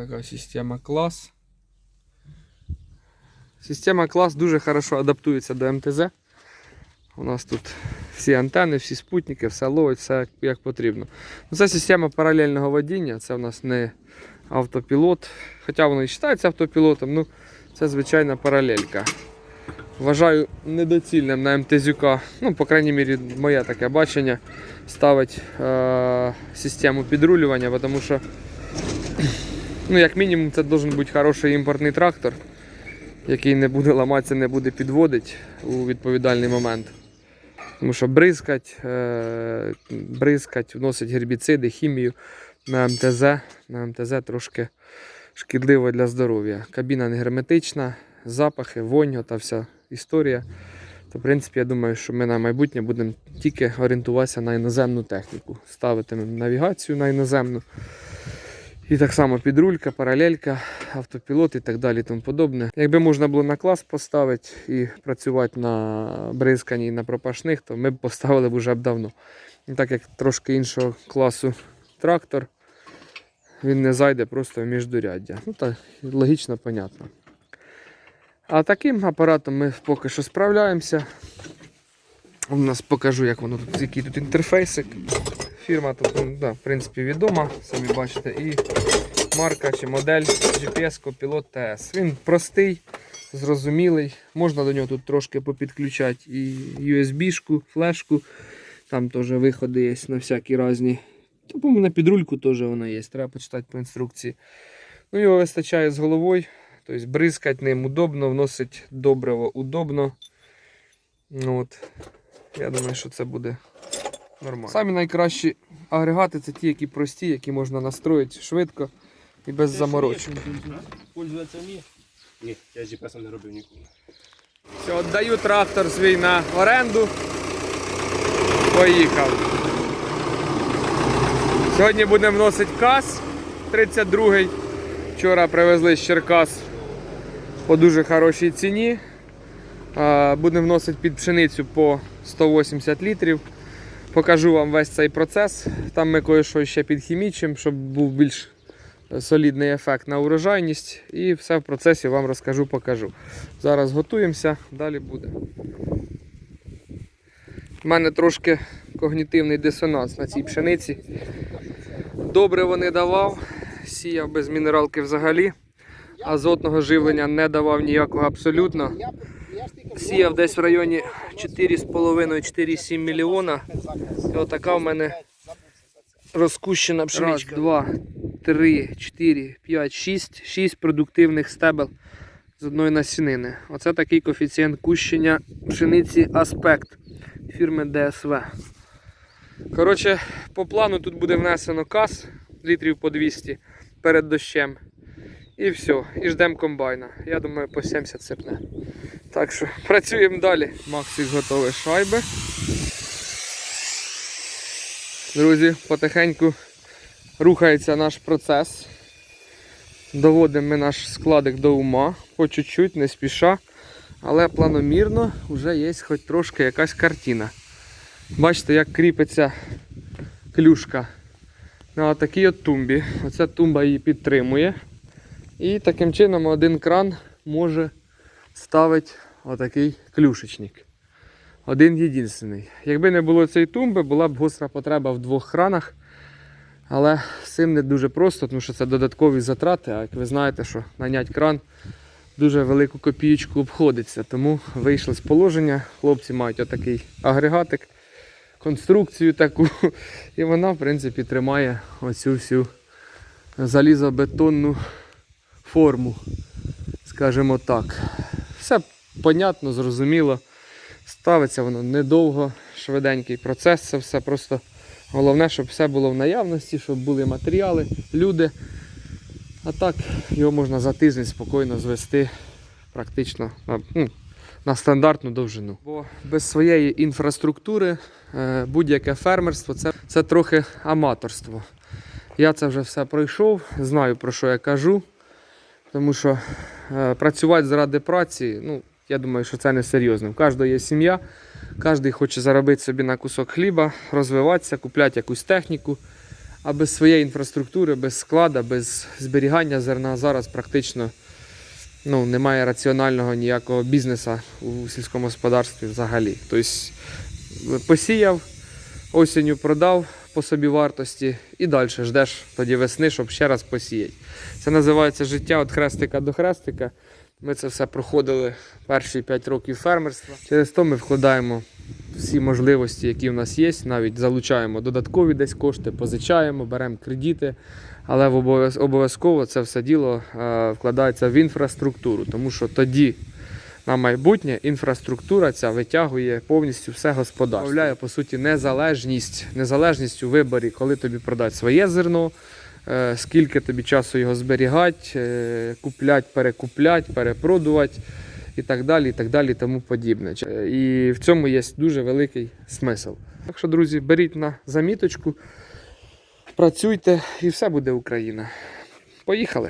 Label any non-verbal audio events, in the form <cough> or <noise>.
Отака система клас. Система клас дуже хорошо адаптується до МТЗ. У нас тут всі антени, всі спутники, все ловить, все як, потрібно. Ну, Це система паралельного водіння, це у нас не автопілот. Хоча воно і вважається автопілотом, ну це звичайна паралелька. Вважаю недоцільним на МТЗюка, ну, по крайній мірі, моє таке бачення, ставити е- систему підрулювання, тому що, ну, як мінімум, це має бути хороший імпортний трактор, який не буде ламатися, не буде підводити у відповідальний момент. Тому що бризкать, е- бризкать, вносить гербіциди, хімію на МТЗ. На МТЗ трошки шкідливо для здоров'я. Кабіна не герметична, запахи, вонь, та вся історія. То, в принципі, я думаю, що ми на майбутнє будемо тільки орієнтуватися на іноземну техніку. Ставитимемо навігацію на іноземну. І так само підрулька, паралелька, автопілот і так далі. Тому подобне. Якби можна було на клас поставити і працювати на бризканні і на пропашних, то ми б поставили б уже б давно. І так як трошки іншого класу трактор, він не зайде просто в міждуряддя. Ну так, логічно, понятно. А таким апаратом ми поки що справляємося. У нас покажу, як воно тут, який тут інтерфейсик. Фірма тут, ну, да, в принципі, відома, самі бачите, і марка чи модель GPS Copilot TS. Він простий, зрозумілий. Можна до нього тут трошки попідключати і USB-шку, флешку. Там теж виходи є на всякі різні. По-моєму, на підрульку теж вона є, треба почитати по інструкції. Ну, його вистачає з головою. Тобто бризкати ним удобно, вносить добриво удобно. Ну, от. Я думаю, що це буде нормально. Самі найкращі агрегати це ті, які прості, які можна настроїти швидко і без заморочок. Пользуватися вміє? Ні, я GPS не робив ніколи. Все, віддаю трактор свій на оренду. Поїхав. Сьогодні будемо вносити каз 32-й. Вчора привезли з Черкас по дуже хорошій ціні. Будемо вносити під пшеницю по 180 літрів. Покажу вам весь цей процес. Там ми кое-що ще підхімічимо, щоб був більш солідний ефект на урожайність. І все в процесі вам розкажу, покажу. Зараз готуємося, далі буде. У мене трошки когнітивний дисонанс на цій пшениці. Добре вони давав, сіяв без мінералки взагалі. Азотного живлення не давав ніякого абсолютно. Сіяв десь в районі 4,5-4,7 мільйона. І отака в мене розкущена пшеничка. Раз, два, три, чотири, п'ять, шість. Шість продуктивних стебел з одної насінини. Оце такий коефіцієнт кущення пшениці Аспект фірми ДСВ. Коротше, по плану тут буде внесено каз літрів по 200 перед дощем. І все, і ждемо комбайна. Я думаю, по 70 сипне. Так що працюємо далі. Максик готовий шайби. Друзі, потихеньку рухається наш процес. Доводимо ми наш складик до ума, по чуть-чуть, не спіша, але планомірно вже є хоч трошки якась картина. Бачите, як кріпиться клюшка на такій от тумбі. Оця тумба її підтримує. І таким чином один кран може ставити отакий клюшечник. Один єдиний. Якби не було цієї тумби, була б гостра потреба в двох кранах. Але з цим не дуже просто, тому що це додаткові затрати. А як ви знаєте, що наняти кран дуже велику копієчку обходиться. Тому вийшли з положення. Хлопці мають отакий агрегатик, конструкцію таку. <laughs> І вона, в принципі, тримає оцю всю залізобетонну форму. Скажімо так. Понятно, зрозуміло. Ставиться воно недовго, швиденький процес, це все просто головне, щоб все було в наявності, щоб були матеріали, люди. А так його можна за тиждень спокійно звести практично на, ну, на стандартну довжину. Бо без своєї інфраструктури е, будь-яке фермерство це, це трохи аматорство. Я це вже все пройшов, знаю про що я кажу. Тому що е, працювати заради праці, ну, я думаю, що це не серйозно. У кожного є сім'я, кожен хоче заробити собі на кусок хліба, розвиватися, купляти якусь техніку. А без своєї інфраструктури, без склада, без зберігання зерна зараз практично ну, немає раціонального ніякого бізнесу у сільському господарстві взагалі. Тобто посіяв, осінню продав по собі вартості і далі ждеш тоді весни, щоб ще раз посіяти. Це називається життя від хрестика до хрестика. Ми це все проходили перші 5 років фермерства. Через то ми вкладаємо всі можливості, які в нас є, навіть залучаємо додаткові десь кошти, позичаємо, беремо кредити. Але обов'язково це все діло е, вкладається в інфраструктуру, тому що тоді на майбутнє інфраструктура ця витягує повністю все господарство. Виявляє, по суті, незалежність, незалежність у виборі, коли тобі продати своє зерно, скільки тобі часу його зберігати, купляти, перекупляти, перепродувати і так далі, і так далі, тому подібне. Е, І в цьому є дуже великий смисл. Так що, друзі, беріть на заміточку, працюйте і все буде Україна. Поїхали!